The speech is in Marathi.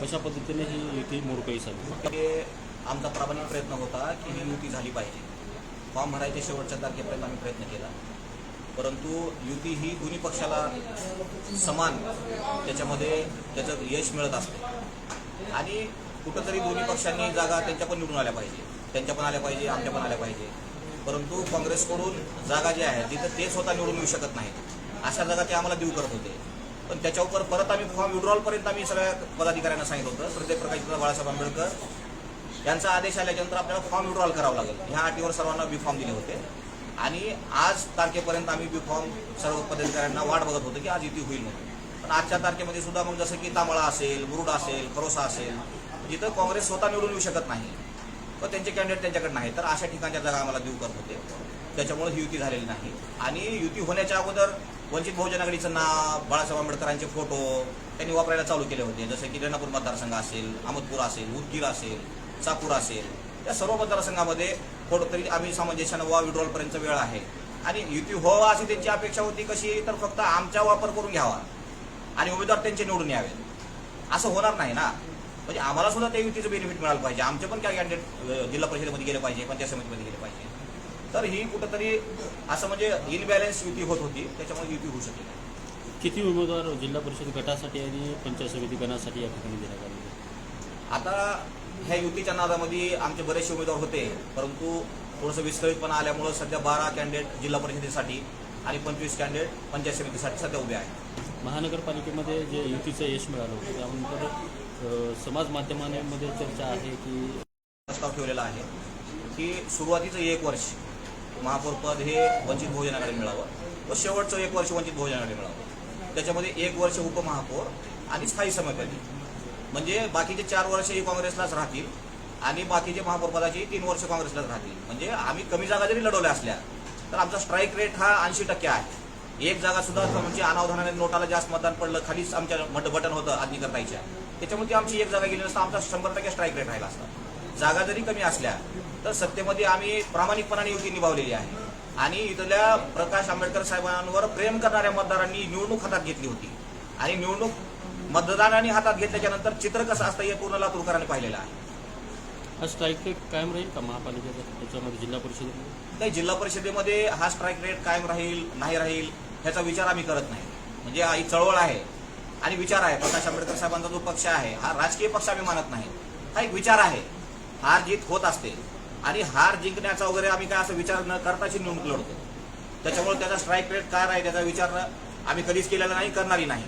कशा पद्धतीने ही युती मोडकळी झाली? आमचा प्रामाणिक प्रयत्न होता की ही युती झाली पाहिजे. फॉर्म भरायच्या शेवटच्या तारखेपर्यंत आम्ही प्रयत्न केला. परंतु युती ही दोन्ही पक्षाला समान त्याच्यामध्ये त्याचं यश मिळत असते. आणि कुठंतरी दोन्ही पक्षांनी जागा त्यांच्या पण निवडून आल्या पाहिजे. त्यांच्या पण आल्या पाहिजे आमच्या पण आल्या पाहिजे. परंतु काँग्रेसकडून जागा ज्या आहेत तिथं ते स्वतः निवडून येऊ शकत नाहीत अशा जागा ते आम्हाला देऊ करत होते. पण त्याच्यावर परत आम्ही फॉर्म विड्रॉलपर्यंत आम्ही सगळ्या पदाधिकाऱ्यांना सांगितलं होतं. प्रत्येक प्रकाश बाळासाहेब आंबेडकर. यांचा आदेश आल्याच्यानंतर आपल्याला फॉर्म विड्रॉल करावा लागेल. ह्या अटीवर सर्वांना बी फॉर्म दिले होते. आणि आज तारखेपर्यंत आम्ही बी फॉर्म सर्व पदाधिकाऱ्यांना वाट बघत होतो की आज युती होईल म्हणून. पण आजच्या तारखेमध्ये सुद्धा मग जसं की तांबळा असेल मुरुड असेल खरोसा असेल जिथं काँग्रेस स्वतः निवडून येऊ शकत नाही व त्यांचे कॅन्डिडेट त्यांच्याकडे नाही तर अशा ठिकाणच्या जागा आम्हाला देऊ करत होते. त्याच्यामुळे ही युती झालेली नाही. आणि युती होण्याच्या अगोदर वंचित बहुजन आघाडीचं नाव बाळासाहेब आंबेडकरांचे फोटो त्यांनी वापरायला चालू केले होते. जसे की रेणापूर मतदारसंघ असेल अहमदपूर असेल उदगीर असेल चाकूर असेल या सर्व मतदारसंघामध्ये फोटो तरी आम्ही सामंजस्यानं वा विड्रॉलपर्यंत वेळ आहे. आणि युती व्हावा अशी त्यांची अपेक्षा होती कशी तर फक्त आमचा वापर करून घ्यावा. आणि उमेदवार त्यांचे निवडून यावेत. असं होणार नाही ना? म्हणजे आम्हाला सुद्धा त्या युतीचं बेनिफिट मिळालं पाहिजे. आमचे पण काही कॅन्डिडेट जिल्हा परिषदेमध्ये गेले पाहिजे पंचायत समितीमध्ये गेले पाहिजे. तर ही कुठंतरी असं म्हणजे इनबॅलन्स युती होत होती त्याच्यामुळे युती होऊ शकली नाही. किती उमेदवार जिल्हा परिषद गटासाठी आणि पंचायत समिती गणासाठी या ठिकाणी देण्यात आले आता ह्या युतीच्या नादामध्ये आमचे बरेचसे उमेदवार होते परंतु थोडंसं विस्कळीतपणा आल्यामुळं सध्या बारा कॅन्डिडेट जिल्हा परिषदेसाठी आणि पंचवीस कॅन्डिडेट पंचायत समितीसाठी सध्या उभे आहेत महानगरपालिकेमध्ये जे युतीचं यश मिळालं होतं त्यानंतर समाज माध्यमांमध्ये चर्चा आहे की प्रस्ताव ठेवलेला आहे की सुरुवातीचं एक वर्ष महापौरपद हे वंचित बहुजन आघाडी मिळावं. व शेवटचं एक वर्ष वंचित बहुजन आघाडी मिळावं. त्याच्यामध्ये एक वर्ष उपमहापौर आणि स्थायी समिती म्हणजे बाकीचे चार वर्ष ही काँग्रेसलाच राहतील आणि बाकीचे महापौरपदाची तीन वर्ष काँग्रेसलाच राहतील. म्हणजे आम्ही कमी जागा जरी लढवल्या असल्या तर आमचा स्ट्राईक रेट हा ऐंशी टक्के आहे. एक जागा सुद्धा म्हणजे अनावधानाने नोटाला जास्त मतदान पडलं खालीच आमच्या बटन होतं आदमी करतायच्या त्याच्यामुळे आमची एक जागा गेली नसता आमचा शंभर टक्के स्ट्राईक रेट राहिला असता. जागा जरी कमी असल्या तर सत्तेमध्ये आम्ही प्रामाणिकपणाने युती निभावलेली आहे. आणि इथल्या प्रकाश आंबेडकर साहेबांवर प्रेम करणाऱ्या मतदारांनी निवडणूक हातात घेतली होती. आणि निवडणूक मतदारांनी हातात घेतल्याच्या नंतर चित्र कसं असतं हे पूर्ण लातूरकरांनी पाहिलेलं आहे. हा स्ट्राईक रेट कायम राहील का महापालिकेचा? त्याच्यामध्ये जिल्हा परिषदेमध्ये नाही जिल्हा परिषदेमध्ये हा स्ट्राईक रेट कायम राहील नाही राहील ह्याचा विचार आम्ही करत नाही. म्हणजे ही चळवळ आहे. आणि विचार आहे प्रकाश आंबेडकर साहेबांचा जो पक्ष आहे हा राजकीय पक्ष आम्ही मानत नाही. हा एक विचार आहे. हार जीत होत असते. आणि हार जिंकण्याचा वगैरे आम्ही काय असं विचार न करताची निवडणूक लढतो. त्याच्यामुळे त्याचा स्ट्राईक रेट काय आहे त्याचा विचार आम्ही कधीच केलेला नाही करणारही नाही.